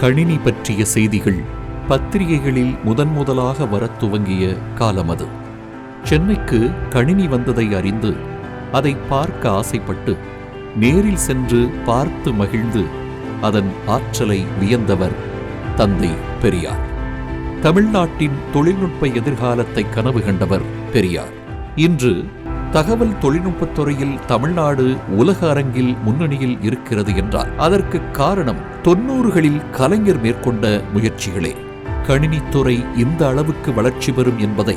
கணினி பற்றிய செய்திகள் பத்திரிகைகளில் முதன் முதலாக வரத் துவங்கிய காலம் அது. சென்னைக்கு கணினி வந்ததை அறிந்து அதை பார்க்க ஆசைப்பட்டு நேரில் சென்று பார்த்து மகிழ்ந்து அதன் ஆற்றலை வியந்தவர் தந்தை பெரியார். தமிழ்நாட்டின் தொழில்நுட்ப எதிர்காலத்தை கனவு கண்டவர் பெரியார். இன்று தகவல் தொழில்நுட்பத் துறையில் தமிழ்நாடு உலக அரங்கில் முன்னணியில் இருக்கிறது என்றால் அதற்கு காரணம் தொன்னூறுகளில் கலைஞர் மேற்கொண்ட முயற்சிகளே. கணினித்துறை இந்த அளவுக்கு வளர்ச்சி பெறும் என்பதை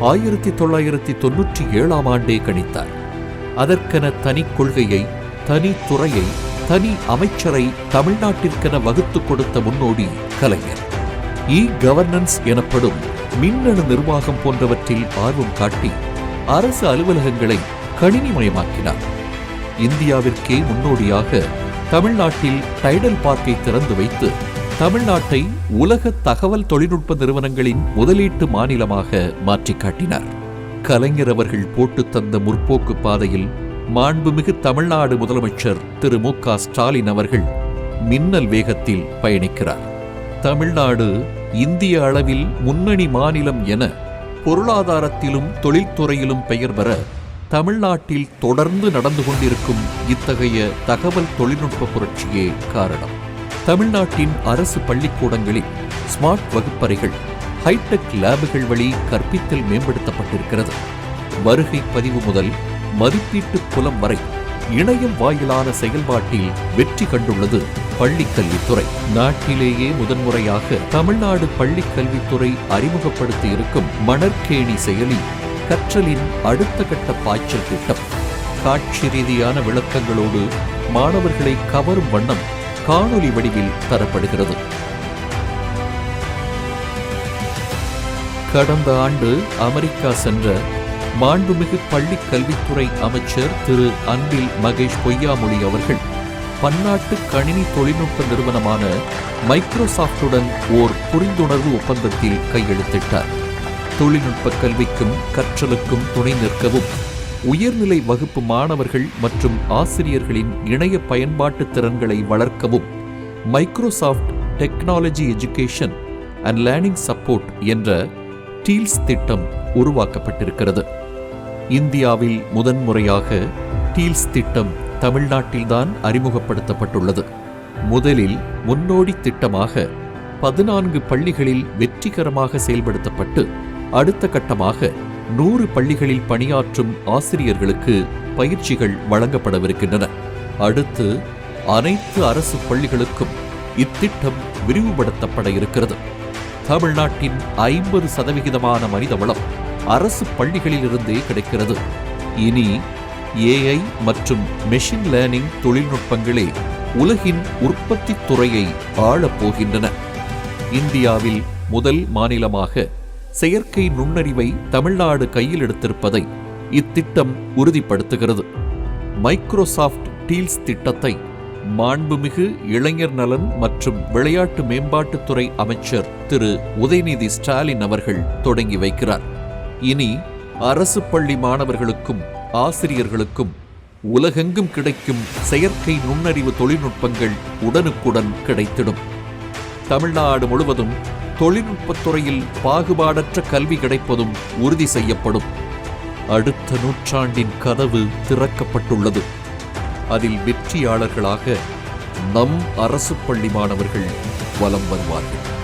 ஆயிரத்தி தொள்ளாயிரத்தி தொன்னூற்றி ஏழாம் ஆண்டே கணித்தார். அதற்கென தனி கொள்கையை தனி துறையை தனி அமைச்சரை தமிழ்நாட்டிற்கென வகுத்துக் கொடுத்த முன்னோடி கலைஞர். இ கவர்னன்ஸ் எனப்படும் மின்னணு நிர்வாகம் போன்றவற்றில் ஆர்வம் காட்டி அரசு அலுவலகங்களை கணினிமயமாக்கினார். இந்தியாவிற்கே முன்னோடியாக தமிழ்நாட்டில் டைடல் பார்க்கை திறந்து வைத்து தமிழ்நாட்டை உலக தகவல் தொழில்நுட்ப நிறுவனங்களின் முதலீட்டு மாநிலமாக மாற்றிக் காட்டினார் கலைஞர் அவர்கள் போட்டு தந்த முற்போக்கு பாதையில் மாண்புமிகு தமிழ்நாடு முதலமைச்சர் திரு மு க ஸ்டாலின் அவர்கள் மின்னல் வேகத்தில் பயணிக்கிறார். தமிழ்நாடு இந்திய அளவில் முன்னணி மாநிலம் என பொருளாதாரத்திலும் தொழில்துறையிலும் பெயர் பெற தமிழ்நாட்டில் தொடர்ந்து நடந்து கொண்டிருக்கும் இத்தகைய தகவல் தொழில்நுட்ப புரட்சியே காரணம். தமிழ்நாட்டின் அரசு பள்ளிக்கூடங்களில் ஸ்மார்ட் வகுப்பறைகள் ஹைடெக் லேபுகள் வழி கற்பித்தல் மேம்படுத்தப்பட்டிருக்கிறது. வருகை பதிவு முதல் மதிப்பீட்டு புலம் வரை இணையம் வாயிலான செயல்பாட்டில் வெற்றி கண்டுள்ளது பள்ளிக்கல்வித்துறை. நாட்டிலேயே முதன்முறையாக தமிழ்நாடு பள்ளிக்கல்வித்துறை அறிமுகப்படுத்தி இருக்கும் மணற்கேணி செயலி கற்றலின் அடுத்த கட்ட பாய்ச்சல் திட்டம். காட்சி ரீதியான விளக்கங்களோடு மாணவர்களை கவரும் வண்ணம் காணொலி வடிவில் தரப்படுகிறது. கடந்த ஆண்டு அமெரிக்கா சென்ற மாண்புமிகு பள்ளி கல்வித்துறை அமைச்சர் திரு அன்பில் மகேஷ் பொய்யாமொழி அவர்கள் பன்னாட்டு கணினி தொழில்நுட்ப நிறுவனமான மைக்ரோசாப்டுடன் ஓர் புரிந்துணர்வு ஒப்பந்தத்தில் கையெழுத்திட்டார். தொழில்நுட்ப கல்விக்கும் கற்றலுக்கும் துணை நிற்கவும் உயர்நிலை வகுப்பு மாணவர்கள் மற்றும் ஆசிரியர்களின் இணைய பயன்பாட்டு திறன்களை வளர்க்கவும் Microsoft technology education and learning support என்ற டீல்ஸ் திட்டம் உருவாக்கப்பட்டிருக்கிறது. இந்தியாவில் முதன்முறையாக டீல்ஸ் திட்டம் தமிழ்நாட்டில்தான் அறிமுகப்படுத்தப்பட்டுள்ளது. முதலில் முன்னோடி திட்டமாக பதினான்கு பள்ளிகளில் வெற்றிகரமாக செயல்படுத்தப்பட்டு அடுத்த கட்டமாக நூறு பள்ளிகளில் பணியாற்றும் ஆசிரியர்களுக்கு பயிற்சிகள் வழங்கப்படவிருக்கின்றன. அடுத்து அனைத்து அரசு பள்ளிகளுக்கும் இத்திட்டம் விரிவுபடுத்தப்பட இருக்கிறது. தமிழ்நாட்டின் ஐம்பது சதவிகிதமான மனித வளம் அரசு பள்ளிகளிலிருந்தே கிடைக்கிறது. இனி ஏஐ மற்றும் மெஷின் லேர்னிங் தொழில்நுட்பங்களே உலகின் உற்பத்தி துறையை ஆளப்போகின்றன. இந்தியாவில் முதல் மாநிலமாக செயற்கை நுண்ணறிவை தமிழ்நாடு கையில் எடுத்திருப்பதை இத்திட்டம் உறுதிப்படுத்துகிறது. மைக்ரோசாஃப்ட் டீல்ஸ் திட்டத்தை மாண்புமிகு இளைஞர் நலன் மற்றும் விளையாட்டு மேம்பாட்டுத்துறை அமைச்சர் திரு. உதயநிதி ஸ்டாலின் அவர்கள் தொடங்கி வைக்கிறார். இனி அரசு பள்ளி மாணவர்களுக்கும் ஆசிரியர்களுக்கும் உலகெங்கும் கிடைக்கும் செயற்கை நுண்ணறிவு தொழில்நுட்பங்கள் உடனுக்குடன் கிடைத்திடும். தமிழ்நாடு முழுவதும் தொழில்நுட்பத்துறையில் பாகுபாடற்ற கல்வி கிடைப்பதும் உறுதி செய்யப்படும். அடுத்த நூற்றாண்டின் கதவு திறக்கப்பட்டுள்ளது. அதில் வெற்றியாளர்களாக நம் அரசு பள்ளி மாணவர்கள் வலம் வருவார்கள்.